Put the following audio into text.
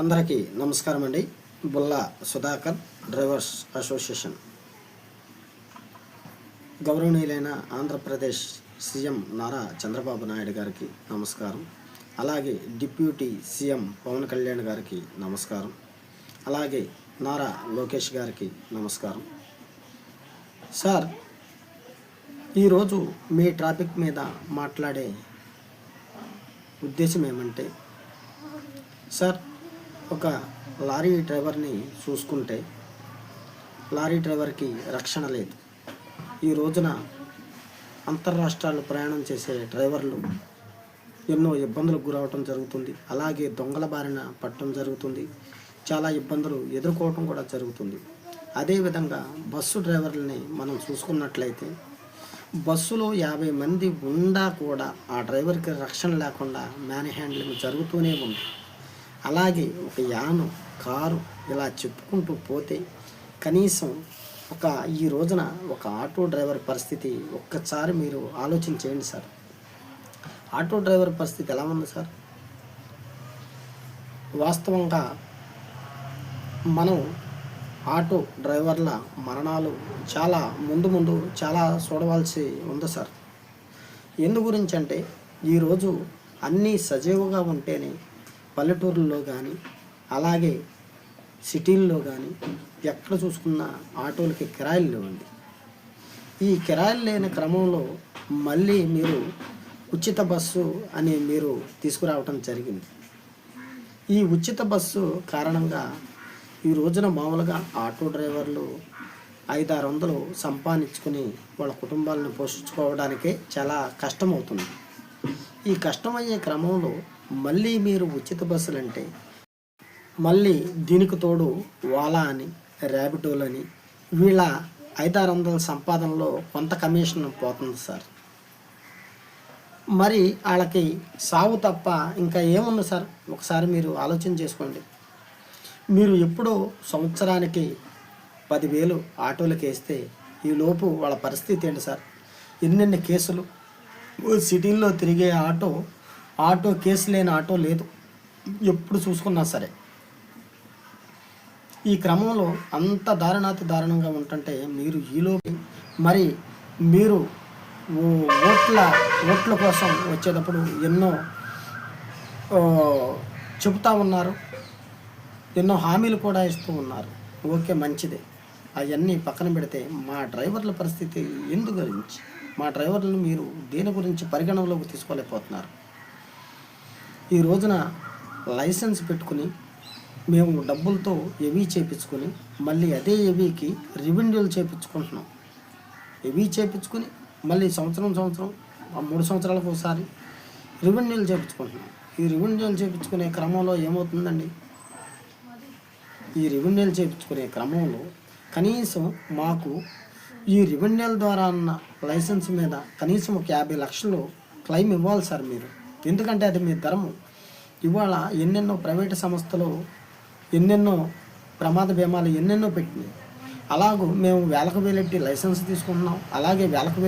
అందరికీ నమస్కారం అండి. Bulla Sudhakar drivers association. గౌరవనీయులైన ఆంధ్రప్రదేశ్ సీఎం నారా చంద్రబాబు నాయుడు గారికి నమస్కారం. అలాగే డిప్యూటీ సీఎం పవన్ కళ్యాణ్ గారికి నమస్కారం. అలాగే నారా లోకేష్ గారికి నమస్కారం. సార్ ఈరోజు మీ ట్రాఫిక్ మీద మాట్లాడే ఉద్దేశం ఏమంటే సార్ ఒక లారీ డ్రైవర్ని చూసుకుంటే లారీ డ్రైవర్కి రక్షణ లేదు. ఈ రోజున అంతర్రాష్ట్రాలు ప్రయాణం చేసే డ్రైవర్లు ఎన్నో ఇబ్బందులకు గురవటం జరుగుతుంది. అలాగే దొంగల బారిన పట్టడం జరుగుతుంది. చాలా ఇబ్బందులు ఎదుర్కోవటం కూడా జరుగుతుంది. అదేవిధంగా బస్సు డ్రైవర్లని మనం చూసుకున్నట్లయితే బస్సులో యాభై మంది ఉండా కూడా ఆ డ్రైవర్కి రక్షణ లేకుండా మ్యాన్ హ్యాండ్లింగ్ జరుగుతూనే ఉంది. అలాగే ఒక యాను కారు ఇలా చెప్పుకుంటూ పోతే కనీసం ఒక ఈ రోజున ఒక ఆటో డ్రైవర్ పరిస్థితి ఒక్కసారి మీరు ఆలోచన చేయండి సార్. ఆటో డ్రైవర్ పరిస్థితి ఎలా ఉంది సార్? వాస్తవంగా మనం ఆటో డ్రైవర్ల మరణాలు చాలా ముందు ముందు చాలా చూడవలసి ఉంది సార్. ఎందు గురించి అంటే ఈరోజు అన్నీ సజీవుగా ఉంటేనే పల్లెటూరుల్లో కానీ అలాగే సిటీల్లో కానీ ఎక్కడ చూసుకున్నా ఆటోలకి కిరాయిలు లేవండి. ఈ కిరాయిలు లేని క్రమంలో మళ్ళీ మీరు ఉచిత బస్సు అని మీరు తీసుకురావటం జరిగింది. ఈ ఉచిత బస్సు కారణంగా ఈ రోజున మామూలుగా ఆటో డ్రైవర్లు ఐదారు వందలు సంపాదించుకుని వాళ్ళ కుటుంబాలను పోషించుకోవడానికే చాలా కష్టమవుతుంది. ఈ కష్టమయ్యే క్రమంలో మళ్ళీ మీరు ఉచిత బస్సులు అంటే మళ్ళీ దీనికి తోడు వాలా అని ర్యాబిటోలని వీళ్ళ ఐదారు వందల సంపాదనలో కొంత కమిషన్ పోతుంది సార్. మరి వాళ్ళకి సాగు తప్ప ఇంకా ఏముంది సార్? ఒకసారి మీరు ఆలోచన చేసుకోండి. మీరు ఎప్పుడో సంవత్సరానికి పదివేలు ఆటోలకు వేస్తే ఈ లోపు వాళ్ళ పరిస్థితి ఏంటి సార్? ఎన్నెన్ని కేసులు? ఓ సిటీల్లో తిరిగే ఆటో ఆటో కేసు లేని ఆటో లేదు. ఎప్పుడు చూసుకున్నా సరే. ఈ క్రమంలో అంత దారుణాతి దారుణంగా ఉంటుంటే మీరు ఈలోపు మరి మీరు ఓ- ఓట్ల ఓట్ల కోసం వచ్చేటప్పుడు ఎన్నో చెబుతూ చెబుతా ఉన్నారు. ఎన్నో హామీలు కూడా ఇస్తూ ఉన్నారు. ఓకే మంచిదే. అవన్నీ పక్కన పెడితే మా డ్రైవర్ల పరిస్థితి ఎందు గురించి? మా డ్రైవర్లను మీరు దేని గురించి పరిగణనలోకి తీసుకోలేకపోతున్నారు? ఈ రోజున లైసెన్స్ పెట్టుకుని మేము డబ్బులతో ఎవీ చేపించుకొని మళ్ళీ అదే ఎవీకి రివెన్యూలు చేపించుకుంటున్నాం. ఎవీ చేపించుకుని మళ్ళీ సంవత్సరం సంవత్సరం ఆ మూడు సంవత్సరాలకు ఒకసారి రివెన్యూలు చేపించుకుంటున్నాం. ఈ రివెన్యూలు చేపించుకునే క్రమంలో ఏమవుతుందండి? ఈ రెవెన్యూలు చేయించుకునే క్రమంలో కనీసం మాకు ఈ రెవెన్యూల ద్వారా అన్న లైసెన్స్ మీద కనీసం ఒక యాభై లక్షలు క్లెయిమ్ ఇవ్వాలి సార్ మీరు. ఎందుకంటే అది మీ ధర్మం. ఇవాళ ఎన్నెన్నో ప్రైవేటు సంస్థలు ఎన్నెన్నో ప్రమాద భీమాలు ఎన్నెన్నో పెట్టినాయి. అలాగూ మేము వేలకు వేలెట్టి లైసెన్స్ తీసుకుంటున్నాం. అలాగే వేలకు